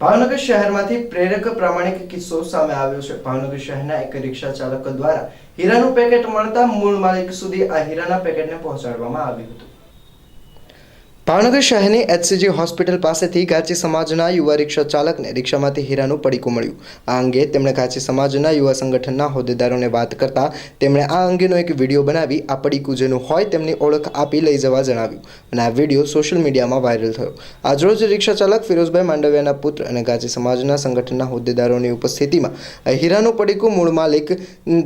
ભાવનગર શહેરમાંથી પ્રેરક પ્રામાણિક કિસ્સો સામે આવ્યો છે. ભાવનગર શહેરના એક રિક્ષા ચાલક દ્વારા હીરાનું પેકેટ મળતા મૂળ માલિક સુધી આ હીરાના પેકેટને પહોંચાડવામાં આવ્યું હતું. ભાવનગર શહેરની એચસીજી હોસ્પિટલ પાસેથી ગાચી સમાજના યુવા રિક્ષા ચાલકને રિક્ષામાંથી હીરાનું પડીકું મળ્યું. આ અંગે તેમણે ગાચી સમાજના યુવા સંગઠનના હોદ્દેદારોને વાત કરતા તેમણે આ અંગેનો એક વીડિયો બનાવી, આ પડીકું જેનું હોય તેમની ઓળખ આપી લઈ જવા જણાવ્યું અને આ વીડિયો સોશિયલ મીડિયામાં વાયરલ થયો. આજરોજ રિક્ષા ચાલક ફિરોઝભાઈ માંડવિયાના પુત્ર અને ગાચી સમાજના સંગઠનના હોદ્દેદારોની ઉપસ્થિતિમાં હીરાનું પડીકું મૂળ માલિક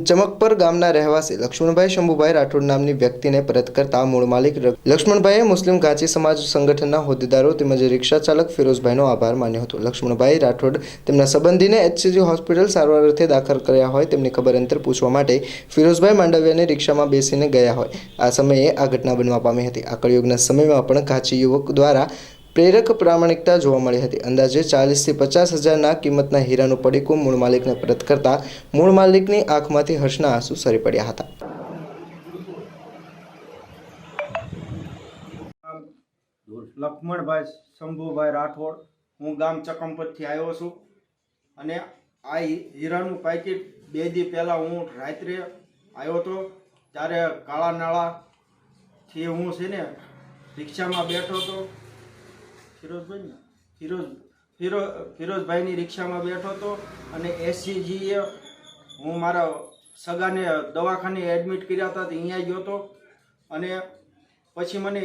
ચમકપર ગામના રહેવાસી લક્ષ્મણભાઈ શંભુભાઈ રાઠોડ નામની વ્યક્તિને પરત કરતા મૂળ માલિક લક્ષ્મણભાઈએ મુસ્લિમ ગાચી સમાજ સંગઠનના હોદ્દેદારો તેમજ રિક્ષા ચાલક ફિરોઝભાઈનો આભાર માન્યો હતો. લક્ષ્મણભાઈ રાઠોડ તેમના સંબંધીને એચસીજી હોસ્પિટલ સારવાર અર્થે દાખલ કર્યા હોય તેમની ખબર અંતર પૂછવા માટે ફિરોઝભાઈ માંડવિયાને રિક્ષામાં બેસીને ગયા હોય. આ સમયે આ ઘટના બનવા પામી હતી. આ કળિયુગના સમયમાં પણ કાચી યુવક દ્વારા પ્રેરક પ્રામાણિકતા જોવા મળી હતી. અંદાજે ચાલીસથી પચાસ હજારના કિંમતના હીરાનું પડીકું મૂળ માલિકને પરત કરતા મૂળ માલિકની આંખમાંથી હર્ષના આંસુ સરી પડ્યા હતા. લક્ષ્મણભાઈ શંભુભાઈ રાઠોડ, હું ગામ ચકમપતથી આવ્યો છું. અને આ હીરાનું પાકીટ બે દી પહેલાં હું રાત્રે આવ્યો હતો. ત્યારે કાળા નાળાથી હું છે ને રિક્ષામાં બેઠો હતો. ફિરોઝભાઈ ને? ફિરોઝ, ફિરો, ફિરોઝભાઈની રિક્ષામાં બેઠો હતો. અને એસસીજીએ હું મારા સગાને દવાખાને એડમિટ કર્યા હતા ત્યાં ગયો હતો. અને પછી મને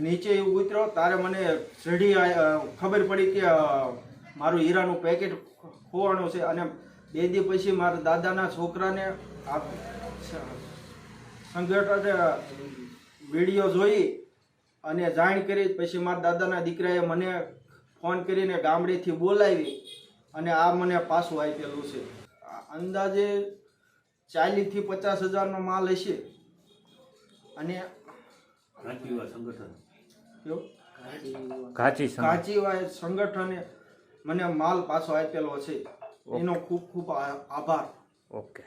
નીચે ઉતર્યો ત્યારે મને સીડી ખબર પડી કે મારું હીરાનું પેકેટ ખોવાનું છે અને બે દી પછી મારા દાદાના છોકરાને સંગઠને વીડિયો જોઈ અને જાણ કરી, પછી મારા દાદાના દીકરાએ મને ફોન કરીને ગામડેથી બોલાવી અને આ મને પાછું આપેલું છે. અંદાજે ચાલીસથી પચાસ હજારનો માલ હશે. અને કયો? કાચી સંગઠન. સંગઠને મને માલ પાછો આપેલો છે. એનો ખૂબ ખૂબ આભાર ઓકે.